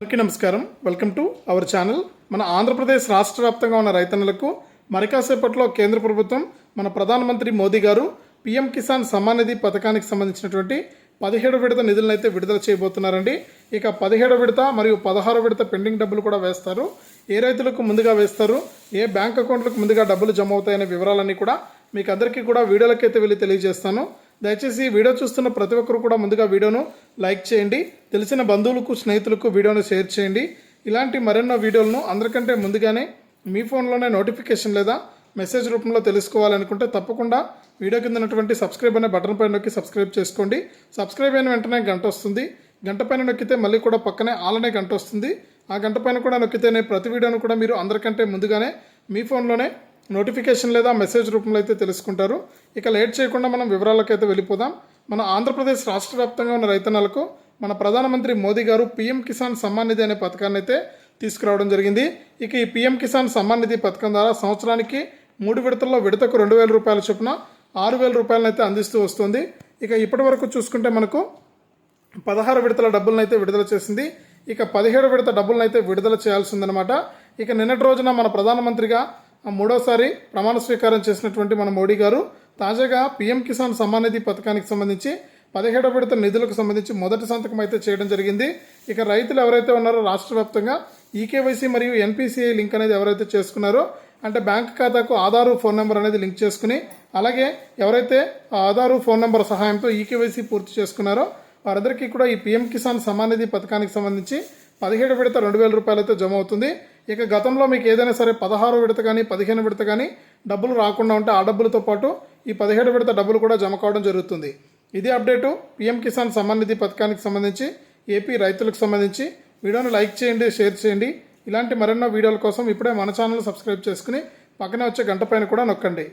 అందరికీ నమస్కారం. Welcome to our channel. మన ఆంధ్రప్రదేశ్ రాష్ట్ర వ్యాప్తంగా ఉన్న రైతన్నలకు మరికాసేపట్లో కేంద్ర ప్రభుత్వం మన ప్రధానమంత్రి మోదీ గారు పీఎం కిసాన్ సమ్మాన్ నిధి పథకానికి సంబంధించినటువంటి పదిహేడు విడత నిధులను అయితే విడుదల చేయబోతున్నారండి. ఇక పదిహేడు విడత మరియు పదహారు విడత పెండింగ్ డబ్బులు కూడా వేస్తారు. ఏ రైతులకు ముందుగా వేస్తారు? ఏ బ్యాంక్ అకౌంట్లకు ముందుగా డబ్బులు జమ అవుతాయనే వివరాలన్నీ కూడా మీకు అందరికీ కూడా వీడియోలకైతే వెళ్ళి తెలియజేస్తాను. దయచేసి వీడియో చూస్తున్న ప్రతి ఒక్కరు కూడా ముందుగా వీడియోను లైక్ చేయండి. తెలిసిన బంధువులకు స్నేహితులకు వీడియోను షేర్ చేయండి. ఇలాంటి మరెన్నో వీడియోలను అందరికంటే ముందుగానే మీ ఫోన్లోనే నోటిఫికేషన్ లేదా మెసేజ్ రూపంలో తెలుసుకోవాలనుకుంటే తప్పకుండా వీడియో కింద ఉన్నటువంటి సబ్స్క్రైబ్ అనే బటన్ పైన నొక్కి సబ్స్క్రైబ్ చేసుకోండి. సబ్స్క్రైబ్ అయిన వెంటనే గంట వస్తుంది. గంట పైన నొక్కితే మళ్ళీ కూడా పక్కనే ఆలనే గంట వస్తుంది. ఆ గంట పైన కూడా నొక్కితేనే ప్రతి వీడియోను కూడా మీరు అందరికంటే ముందుగానే మీ ఫోన్లోనే నోటిఫికేషన్ లేదా మెసేజ్ రూపంలో అయితే తెలుసుకుంటారు. ఇక లేట్ చేయకుండా మనం వివరాలకైతే వెళ్ళిపోదాం. మన ఆంధ్రప్రదేశ్ రాష్ట్ర వ్యాప్తంగా ఉన్న రైతన్నలకు మన ప్రధానమంత్రి మోదీ గారు పీఎం కిసాన్ సమ్మాన్ నిధి అనే పథకాన్ని అయితే తీసుకురావడం జరిగింది. ఇక ఈ పీఎం కిసాన్ సమ్మాన్ నిధి పథకం ద్వారా సంవత్సరానికి మూడు విడతల్లో విడతకు రెండు వేల రూపాయల చొప్పున ఆరు వేల రూపాయలను అయితే అందిస్తూ వస్తుంది. ఇక ఇప్పటి వరకు చూసుకుంటే మనకు పదహారు విడతల డబ్బులను అయితే విడుదల చేసింది. ఇక పదిహేడు విడత డబ్బులను అయితే విడుదల చేయాల్సిందనమాట ఇక నిన్నటి రోజున మన ప్రధానమంత్రిగా మూడోసారి ప్రమాణ స్వీకారం చేసినటువంటి మన మోడీ గారు తాజాగా పీఎం కిసాన్ సమ్మాన్ నిధి పథకానికి సంబంధించి పదిహేడవ విడత నిధులకు సంబంధించి మొదటి సంతకం అయితే చేయడం జరిగింది. ఇక రైతులు ఎవరైతే ఉన్నారో రాష్ట్ర వ్యాప్తంగా ఈకేవైసీ మరియు ఎన్పిసిఐ లింక్ అనేది ఎవరైతే చేసుకున్నారో అంటే బ్యాంక్ ఖాతాకు ఆధారు ఫోన్ నెంబర్ అనేది లింక్ చేసుకుని అలాగే ఎవరైతే ఆధారు ఫోన్ నెంబర్ సహాయంతో ఈకేవైసీ పూర్తి చేసుకున్నారో వారందరికీ కూడా ఈ పీఎం కిసాన్ సమ్మాన్ నిధి పథకానికి సంబంధించి పదిహేడు విడత రెండు వేల రూపాయలైతే జమ అవుతుంది. ఇక గతంలో మీకు ఏదైనా సరే పదహారు విడత కానీ పదిహేను విడత కానీ డబ్బులు రాకుండా ఉంటే ఆ డబ్బులతో పాటు ఈ పదిహేడు విడత డబ్బులు కూడా జమ కావడం జరుగుతుంది. ఇది అప్డేటు పీఎం కిసాన్ సమ్మాన్ నిధి పథకానికి సంబంధించి ఏపీ రైతులకు సంబంధించి. వీడియోను లైక్ చేయండి షేర్ చేయండి. ఇలాంటి మరెన్నో వీడియోల కోసం ఇప్పుడే మన ఛానల్ సబ్స్క్రైబ్ చేసుకుని పక్కనే వచ్చే గంట పైన కూడా నొక్కండి.